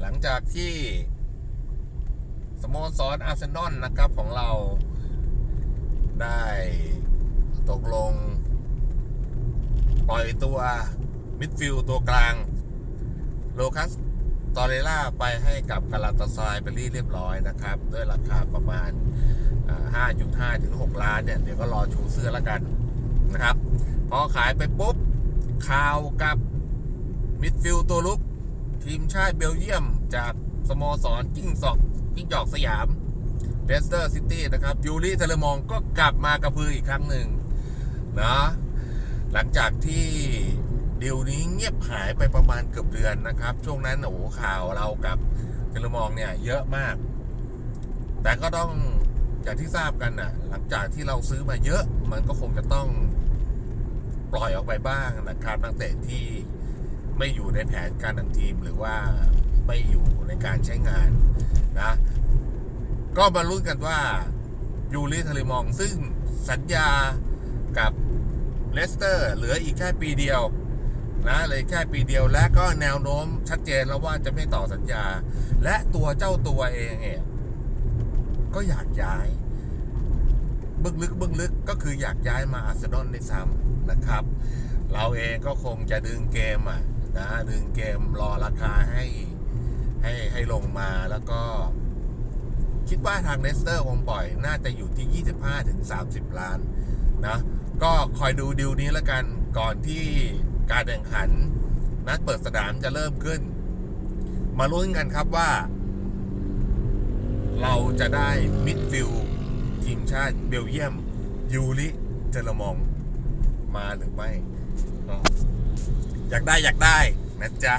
หลังจากที่สโมสรอาร์เซนอลนะครับของเราได้ตกลง ปล่อยตัวมิดฟิลด์ตัวกลาง โลคัสตอเรล่าไปให้กับกาลาตาซายเป็นที่เรียบร้อยนะครับ ด้วยราคาประมาณ 5.5 ถึง 6 ล้านเนี่ย เดี๋ยวก็รอชูเสื้อแล้วกันนะครับ พอขายไปปุ๊บข่าวกับมิดฟิลด์ตัวลุก ทีมชาติเบลเยียม จากสโมสรจิ้งจอกจิ้งจอกสยามเลสเตอร์ซิตี้นะครับยูริเทเลมองก็กลับมากระพืออีกครั้งหนึ่งนะหลังจากที่ดีลนี้เงียบหายไปประมาณเกือบเดือนนะครับ ช่วงนั้นโอ้โหข่าวเรากับเทเลมองเนี่ยเยอะมาก แต่ก็ต้องอย่างที่ทราบกันน่ะหลังจากที่เราซื้อมาเยอะมันก็คงจะต้องปล่อยออกไปบ้างนะครับนักเตะที่ ไม่อยู่ในแผนการทางทีมหรือว่าไม่อยู่ในการใช้งานนะ ก็มาลุ้นกันว่ายูริทเลมองซึ่งสัญญากับเลสเตอร์เหลืออีกแค่ปีเดียวนะเลยแค่ปีเดียวและก็แนวโน้มชัดเจนแล้วว่าจะไม่ต่อสัญญา และตัวเจ้าตัวเองเนี่ยก็อยากย้ายบึ้งลึกบึ้งลึกก็คืออยากย้ายมาอาร์เซนอลในซ้ำนะครับ เราเองก็คงจะดึงเกมอะ นะดึงเกมรอราคาให้ให้ให้ลงมาแล้วก็ คิดว่าทางเลสเตอร์คงปล่อย น่าจะอยู่ที่ 25ถึง30 ล้านนะ ก็คอยดูดิวนี้แล้วกันก่อนที่การแข่งขัน นัดเปิดสนามจะเริ่มขึ้น มาลุ้นกันครับว่า เราจะได้มิดฟิลทีมชาติเบลเยียม ยูริเจลมองมาหรือไม่ อยากได้อยากได้นะจ๊ะ